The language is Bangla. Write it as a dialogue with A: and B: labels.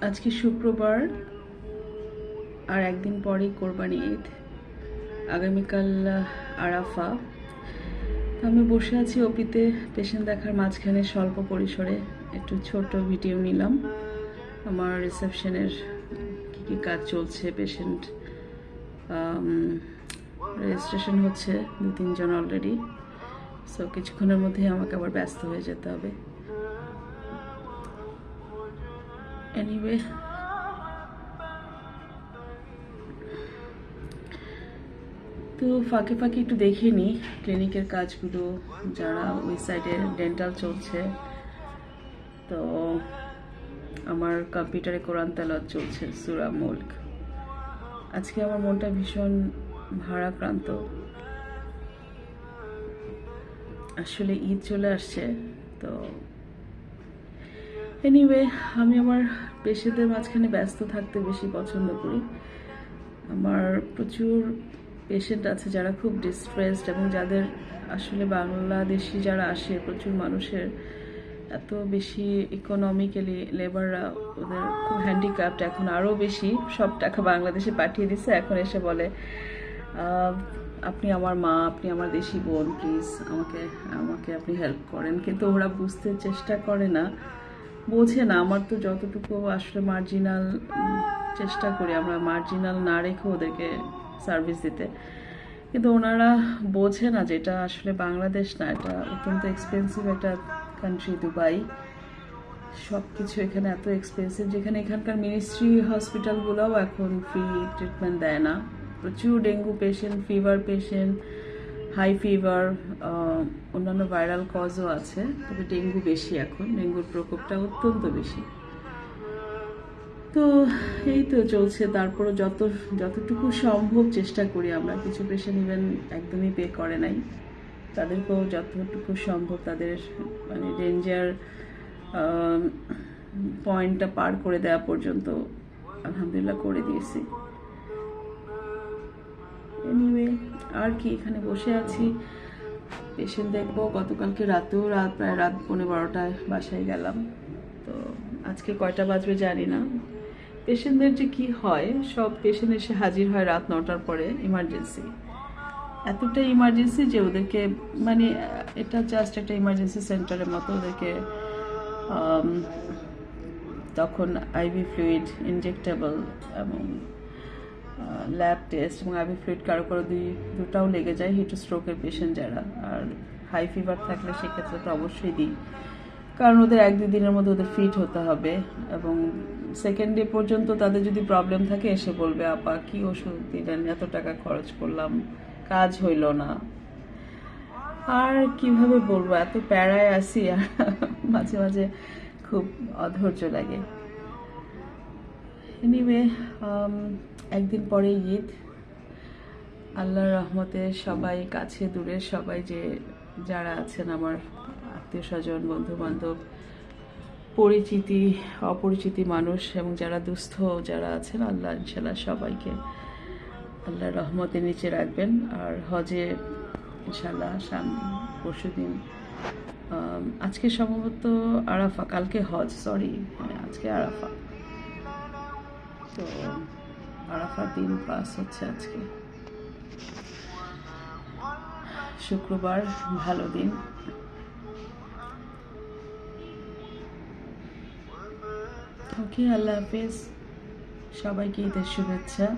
A: আজকে শুক্রবার আর একদিন পরেই কোরবানি ঈদ। আগামীকাল আরাফা। আমি বসে আছি ওপিতে পেশেন্ট দেখার মাঝখানে স্বল্প পরিসরে। একটু ছোট ভিডিও নিলাম। আমার রিসেপশনের কী কী কাজ চলছে, পেশেন্ট রেজিস্ট্রেশন হচ্ছে দু তিনজন অলরেডি। সো কিছুক্ষণের মধ্যেই আমাকে আবার ব্যস্ত হয়ে যেতে হবে। এনিওয়ে তো ফাঁকে ফাঁকে একটু দেখে নিই ক্লিনিকের কাজগুলো, যারা ওই সাইডে ডেন্টাল চলছে। তো আমার কম্পিউটারে কোরআন তেলাওয়াত চলছে, সুরা মুল্ক। আজকে আমার মনটা ভীষণ ভারাক্রান্ত। আসলে ঈদ চলে আসছে, তো এনিওয়ে আমি আমার পেশেন্টদের মাঝখানে ব্যস্ত থাকতে বেশি পছন্দ করি। আমার প্রচুর পেশেন্ট আছে যারা খুব ডিস্ট্রেসড এবং যাদের আসলে বাংলাদেশি যারা আসে, প্রচুর মানুষের এত বেশি ইকোনমিক্যালি লেবাররা ওদের খুব হ্যান্ডিক্রাফট এখন আরও বেশি। সব টাকা বাংলাদেশে পাঠিয়ে দিচ্ছে এখন এসে বলে আপনি আমার মা, আপনি আমার দেশি বোন প্লিজ আমাকে আমাকে আপনি হেল্প করেন। কিন্তু ওরা বুঝতে চেষ্টা করে না। বোঝে না, আমার তো যতটুকু আসলে মার্জিনাল চেষ্টা করি আমরা মার্জিনাল না রেখে ওদেরকে সার্ভিস দিতে। কিন্তু ওনারা বোঝে না যে এটা আসলে বাংলাদেশ না, এটা অত্যন্ত এক্সপেন্সিভ একটা কান্ট্রি দুবাই সব কিছু এখানে এত এক্সপেন্সিভ যেখানে এখানকার মিনিস্ট্রি হসপিটালগুলোও এখন ফ্রি ট্রিটমেন্ট দেয় না। প্রচুর dengue patient fever patient high fever অন্যান্য ভাইরাল কজও আছে, তবে ডেঙ্গু বেশি এখন। ডেঙ্গুর প্রকোপটা অত্যন্ত বেশি। তো এই তো চলছে। তারপরও যত, যতটুকু সম্ভব চেষ্টা করি আমরা। কিছু পেশেন্ট ইভেন একদমই পে করে নাই। তাদেরকেও যতটুকু সম্ভব তাদের মানে ডেঞ্জার পয়েন্টটা পার করে দেওয়া পর্যন্ত আলহামদুলিল্লাহ করে দিয়েছি। এনিওয়ে আর কি, এখানে বসে আছি। পেশেন্ট দেখব। গতকালকে রাতেও রাত, প্রায় রাত পৌনে বারোটায় বাসায় গেলাম। তো আজকে কয়টা বাজবে জানি না। পেশেন্টদের যে কি হয়, সব পেশেন্ট এসে হাজির হয় রাত নটার পরে ইমার্জেন্সি এতটা ইমার্জেন্সি যে ওদেরকে মানে এটা জাস্ট একটা ইমার্জেন্সি সেন্টারের মতো ওদেরকে তখন আইভি ফ্লুইড ইনজেক্টেবল এবং ল্যাব টেস্ট এবং আইভি ফ্লুইড কারও কারও দুই, দুটাও লেগে যায় হিটু স্ট্রোকের পেশেন্ট যারা। আর হাই ফিভার থাকলে সেক্ষেত্রে তো অবশ্যই দিই। কারণ ওদের এক, দুই দিনের মধ্যে ওদের ফিট হতে হবে এবং সেকেন্ড ডে পর্যন্ত তাদের যদি প্রবলেম থাকে এসে বলবে, আপা, কি ওষুধ দিলেন? এত টাকা খরচ করলাম, কাজ হইল না। আর কীভাবে বলব? এত প্যারায় আসি আর মাঝে মাঝে খুব অধৈর্য লাগে। এনিওয়ে একদিন পরে ঈদ। আল্লাহর রহমতে সবাই কাছে দূরে, সবাই যে, যারা আছেন আমার আত্মীয় স্বজন বন্ধু বান্ধব পরিচিতি, অপরিচিতি মানুষ এবং যারা দুস্থ যারা আছেন, আল্লাহ ইনশাল্লাহ সবাইকে আল্লাহর রহমতে নিচে রাখবেন। আর হজে ইনশাল্লাহ সাম, পরশু দিন আজকে সম্ভবত আরাফা, কালকে হজ সরি হ্যাঁ আজকে আরাফা। তো আরাফার দিন পাস হচ্ছে আজকে। শুক্রবার ভালো দিন। ওকে আল্লাহ হাফিজ। সবাইকে ঈদের শুভেচ্ছা।